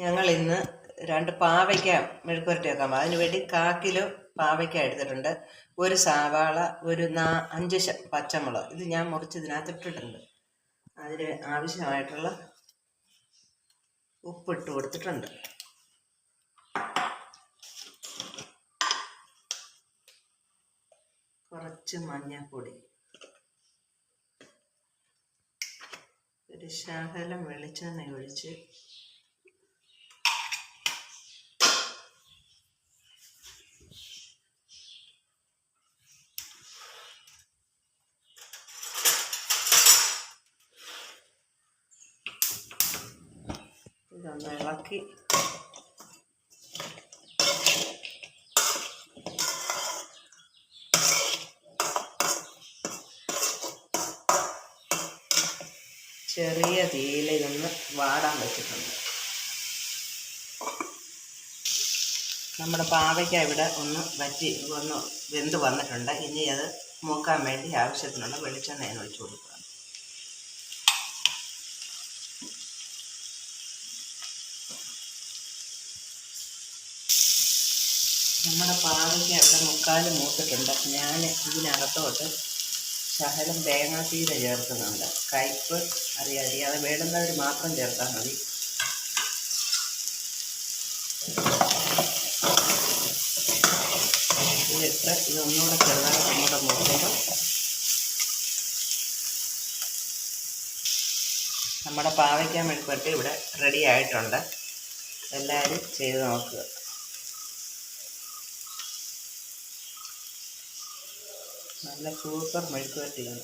ഞങ്ങൾ ഇന്ന് രണ്ട് പാവയ്ക്ക മെഴുക്കുരട്ടി വെക്കാൻ അതിന് വേണ്ടി കാ പാവയ്ക്ക എടുത്തിട്ടുണ്ട്. ഒരു സവാള ഒരു നാ അഞ്ച് പച്ചമുളക്. ഇത് ഞാൻ മുറിച്ച് ഇതിനകത്ത് ഇട്ടിട്ടുണ്ട് അതിന് ആവശ്യമായിട്ടുള്ള ഉപ്പിട്ട് കൊടുത്തിട്ടുണ്ട്. കുറച്ച് മഞ്ഞൾപ്പൊടി. ഒരു ശകലം വെളിച്ചെണ്ണ ഒഴിച്ച് ഇതൊന്ന് ഇളക്കി. ചെറിയ തീയിൽ ഇതൊന്ന് വാടാൻ വെച്ചിട്ടുണ്ട്. നമ്മുടെ പാവയ്ക്ക ഇവിടെ ഒന്ന് വറ്റി ഒന്ന് വെന്ത് വന്നിട്ടുണ്ട്. ഇനി അത് മൂക്കാൻ വേണ്ടി ആവശ്യത്തിനുള്ള വെളിച്ചെണ്ണ ഒഴിച്ചു കൊടുക്കുക. നമ്മുടെ പാവയ്ക്ക് അവിടെ മുക്കാൽ മൂത്തിട്ടുണ്ട് ഞാൻ ഇതിനകത്തോട്ട് ശകലം തേങ്ങാത്തീര ചേർക്കുന്നുണ്ട്. കയ്പ്പ് അറിയാതെ അത് വേണ്ടുന്നവർ മാത്രം ചേർത്താൽ മതി. ഇതിട്ട് ഇതൊന്നുകൂടെ ചെറുതായി നമ്മുടെ മൂക്കുമ്പോൾ നമ്മുടെ പാവയ്ക്കാൻ മെഴുക്കുവരട്ടി ഇവിടെ റെഡി ആയിട്ടുണ്ട്. എല്ലാവരും ചെയ്ത് നോക്കുക. നല്ല സൂപ്പർ മെഴുക്കുവരട്ടിയാണ്